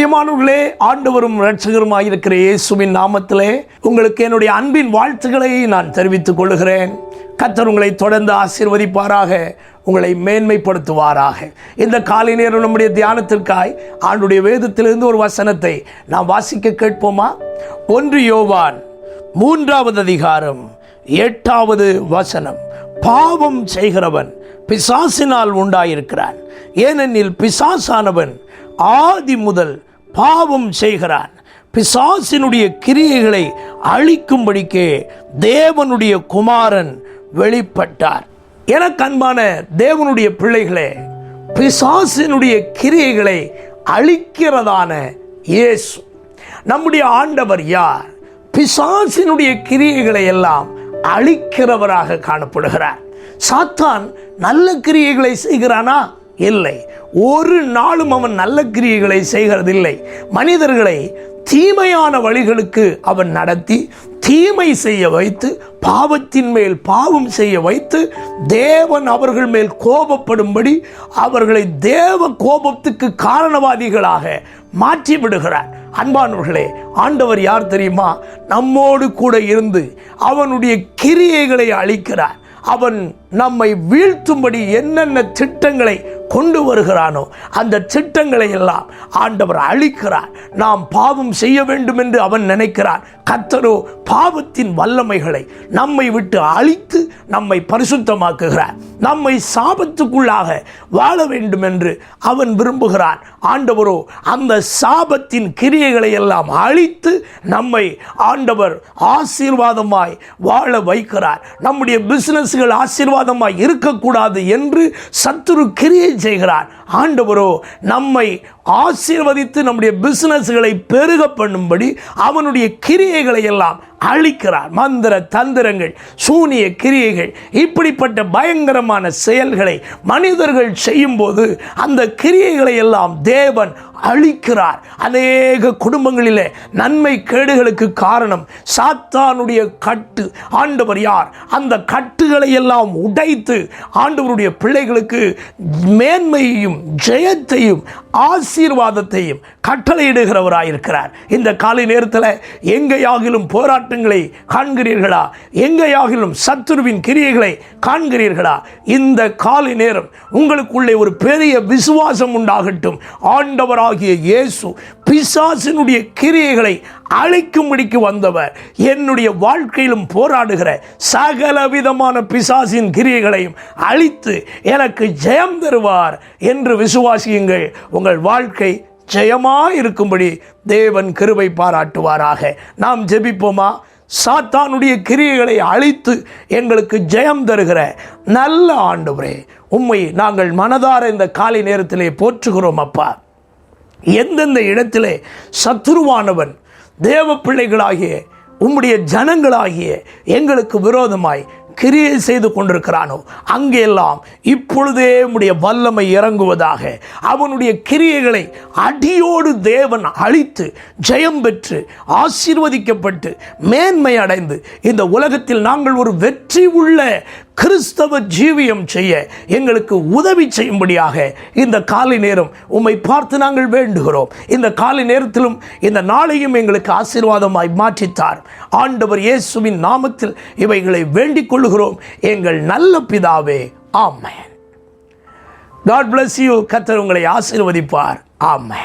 பிரியமானவர்களே ஆண்டவரும் ரட்சகருமாக இருக்கிற இயேசுவின் நாமத்திலே உங்களுக்கு என்னுடைய அன்பின் வாழ்த்துக்களை நான் தெரிவித்துக் கொள்கிறேன். கத்தர் உங்களை தொடர்ந்து ஆசீர்வதிப்பாராக உங்களை மேன்மைப்படுத்துவாராக. இந்த காலை நேரம் நம்முடைய தியானத்திற்காய் ஆண்டுடைய வேதத்திலிருந்து ஒரு வசனத்தை நாம் வாசிக்க கேட்போமா? ஒன்று யோவான் மூன்றாவது அதிகாரம் எட்டாவது வசனம். பாவம் செய்கிறவன் பிசாசினால் உண்டாயிருக்கிறான். ஏனெனில் பிசாசானவன் ஆதி முதல் பாவம் செய்கிறான். பிசாசினுடைய கிரியைகளை அழிக்கும்படிக்கே தேவனுடைய குமாரன் வெளிப்பட்டார். எனக்கு அன்பான தேவனுடைய பிள்ளைகளே பிசாசினுடைய கிரியைகளை அழிக்கிறதான இயேசு நம்முடைய ஆண்டவர் யார்? பிசாசினுடைய கிரியைகளை எல்லாம் அழிக்கிறவராக காணப்படுகிறார். சாத்தான் நல்ல கிரியைகளை செய்கிறானா? இல்லை. ஒரு நாளும் அவன் நல்ல கிரியைகளை செய்கிறதில்லை. மனிதர்களை தீமையான வழிகளுக்கு அவன் நடத்தி தீமை செய்ய வைத்து பாவத்தின் மேல் பாவம் செய்ய வைத்து தேவன் அவர்கள் மேல் கோபப்படும்படி அவர்களை தேவ கோபத்துக்கு காரணவாதிகளாக மாற்றி விடுகிறார். அன்பானவர்களே ஆண்டவர் யார் தெரியுமா? நம்மோடு கூட இருந்து அவனுடைய கிரியைகளை அழிக்கிறார். அவன் நம்மை வீழ்த்தும்படி என்னென்ன திட்டங்களை கொண்டு வருகிறானோ அந்த திட்டங்களை எல்லாம் ஆண்டவர் அழிக்கிறார். நாம் பாவம் செய்ய வேண்டும் என்று அவன் நினைக்கிறான் கத்தரோ பாவத்தின் வல்லமைகளை நம்மை விட்டு அழித்து நம்மை பரிசுத்தமாக்குகிறார். நம்மை சாபத்துக்குள்ளாக வாழ வேண்டும் என்று அவன் விரும்புகிறான். ஆண்டவரோ அந்த சாபத்தின் கிரியைகளை எல்லாம் அழித்து நம்மை ஆண்டவர் ஆசீர்வாதமாய் வாழ வைக்கிறார். நம்முடைய பிசினஸ்கள் ஆசீர்வாதமாக இருக்கக்கூடாது என்று சத்துரு கிரியை செய்கிறார். ஆண்டவரோ நம்மை ஆசீர்வதித்து நம்முடைய பிசினஸ்களை பெருக பண்ணும்படி அவனுடைய கிரியைகளை எல்லாம் அழிக்கிறார். மந்திர தந்திரங்கள் சூனிய கிரியைகள் இப்படிப்பட்ட பயங்கரமான செயல்களை மனிதர்கள் செய்யும்போது அந்த கிரியைகளை எல்லாம் தேவன் அழிக்கிறார். அநேக குடும்பங்களிலே நன்மை கேடுகளுக்கு காரணம் சாத்தானுடைய கட்டு. ஆண்டவர் யார்? அந்த கட்டுகளை எல்லாம் உடைத்து ஆண்டவருடைய பிள்ளைகளுக்கு மேன்மையையும் ஜெயத்தையும் ஆசி ஆசீர்வாதத்தையும் கட்டளையிடுகிறவராயிருக்கிறார். இந்த காலை நேரத்தில் எங்கேயாகிலும் போராட்டங்களை காண்கிறீர்களா? எங்கேயாகிலும் சத்துருவின் கிரியைகளை காண்கிறீர்களா? இந்த காலை நேரம் உங்களுக்குள்ளே ஒரு பெரிய விசுவாசம் உண்டாகட்டும். ஆண்டவராகிய இயேசு பிசாசினுடைய கிரியைகளை அழைக்கும்படிக்கு வந்தவர். என்னுடைய வாழ்க்கையிலும் போராடுகிற சகலவிதமான பிசாசின் கிரியைகளையும் அழித்து எனக்கு ஜெயம் தருவார் என்று விசுவாசியுங்கள். உங்கள் வாழ்க்கை ஜெயமாக இருக்கும்படி தேவன் கிருபை பாராட்டுவாராக. நாம் ஜெபிப்போமா? சாத்தானுடைய கிரியைகளை அழித்து எங்களுக்கு ஜெயம் தருகிற நல்ல ஆண்டவரே உண்மை நாங்கள் மனதார இந்த காலை நேரத்திலே போற்றுகிறோம் அப்பா. எந்தெந்த இடத்திலே சத்துருவானவன் தேவ பிள்ளைகளாகிய உம்முடைய ஜனங்களாகிய எங்களுக்கு விரோதமாய் கிரியை செய்து கொண்டிருக்கிறானோ அங்கெல்லாம் இப்பொழுதே உடைய வல்லமை இறங்குவதாக அவனுடைய கிரியைகளை அடியோடு தேவன் அழித்து ஜெயம் பெற்று ஆசீர்வதிக்கப்பட்டு மேன்மை அடைந்து இந்த உலகத்தில் நாங்கள் ஒரு வெற்றி உள்ள கிறிஸ்தவ ஜீவியம் செய்ய எங்களுக்கு உதவி செய்யும்படியாக இந்த காலை நேரம் உம்மை பார்த்து நாங்கள் வேண்டுகிறோம். இந்த காலை நேரத்திலும் இந்த நாளையும் எங்களுக்கு ஆசீர்வாதமாய் மாற்றித்தார். ஆண்டவர் இயேசுவின் நாமத்தில் இவைகளை வேண்டிக் கொள்ளுகிறோம். எங்கள் நல்ல பிதாவே ஆமே காட் பிளஸ் யூ கத்தர் உங்களை ஆசீர்வதிப்பார். ஆமே